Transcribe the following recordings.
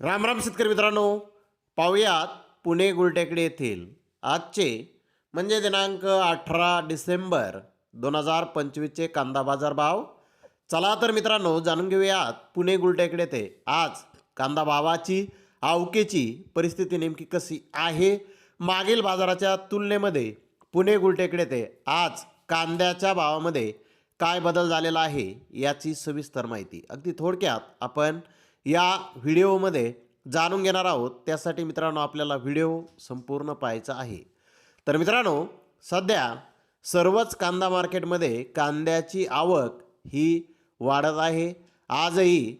राम राम शेतकरी मित्रांनो पाहुयात पुणे गुलटेकडे येथील आजचे म्हणजे दिनांक अठरा डिसेंबर दोन हजार पंचवीसचे कांदा बाजार भाव चला तर मित्रांनो जाणून घेऊयात पुणे गुलटेकडे येथे आज कांदा भावाची आवकेची परिस्थिती नेमकी कशी आहे? मागील बाजाराच्या तुलनेमध्ये पुणे गुलटेकडे येथे आज कांद्याच्या भावामध्ये काय बदल झालेला आहे याची सविस्तर माहिती. अगदी थोडक्यात आपण या व्हिडिओमध्ये जाणून घेणार आहोत. त्यासाठी मित्रांनो आपल्याला व्हिडिओ संपूर्ण पाहायचा आहे. तर मित्रांनो सध्या सर्वच कांदा मार्केटमध्ये कांद्याची आवक ही वाढत आहे. आजही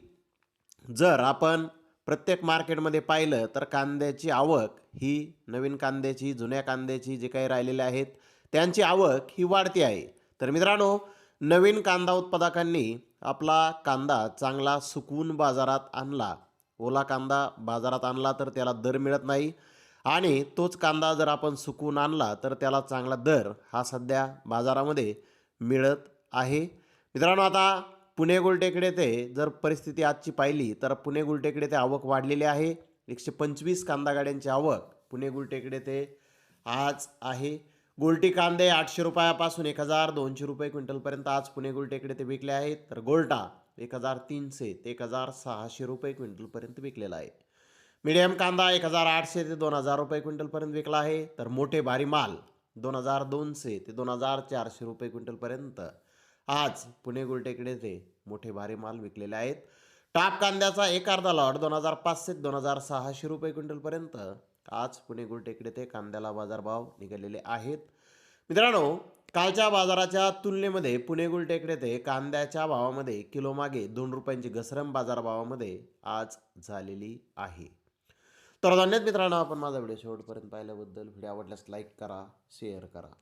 जर आपण प्रत्येक मार्केटमध्ये पाहिलं तर कांद्याची आवक ही नवीन कांद्याची जुन्या कांद्याची जे काही राहिलेले आहेत त्यांची आवक ही वाढती आहे. तर मित्रांनो नवीन कांदा उत्पादकांनी आपला कांदा चांगला सुकवून बाजारात आणला. ओला कांदा बाजारात आणला तर त्याला दर मिळत नाही आणि तोच कांदा जर आपण सुकवून आणला तर त्याला चांगला दर हा सध्या बाजारामध्ये मिळत आहे. मित्रांनो आता पुणे गुलटेकडे ते जर परिस्थिती आजची पाहिली तर पुणे गुलटेकडे ते आवक वाढलेली आहे. एकशे पंचवीस कांदा गाड्यांची आवक पुणे गुलटेकडे ते आज आहे. गोल्टी कांदे आठशे रुपयापासून एक हजार दोनशे रुपये क्विंटलपर्यंत आज पुणे गोलटेकडे ते विकले आहेत. तर गोल्टा एक हजार तीनशे ते एक हजार सहाशे रुपये क्विंटलपर्यंत विकलेला आहे. मीडियम कांदा एक हजार आठशे ते दोन हजार रुपये क्विंटलपर्यंत विकला आहे. तर मोठे भारी माल दोन हजार दोनशे ते दोन हजार चारशे रुपये क्विंटलपर्यंत आज पुणे गुलटेकडे ते मोठे भारी माल विकलेले आहेत. टाप कांद्याचा एक अर्धा लॉट दोन हजार पाचशे दोन हजार सहाशे रुपये क्विंटलपर्यंत. आज पुणे गुलटेकडे ते कांद्याला बाजारभाव निघालेले आहेत. मित्रांनो कालच्या बाजाराच्या तुलनेमध्ये पुणे गुलटेकडे ते कांद्याच्या भावामध्ये किलोमागे दोन रुपयांची घसरम बाजारभावामध्ये आज झालेली आहे. तर धन्यवाद मित्रांनो आपण माझा व्हिडिओ शेवटपर्यंत पाहिल्याबद्दल व्हिडिओ आवडल्यास लाईक करा शेअर करा.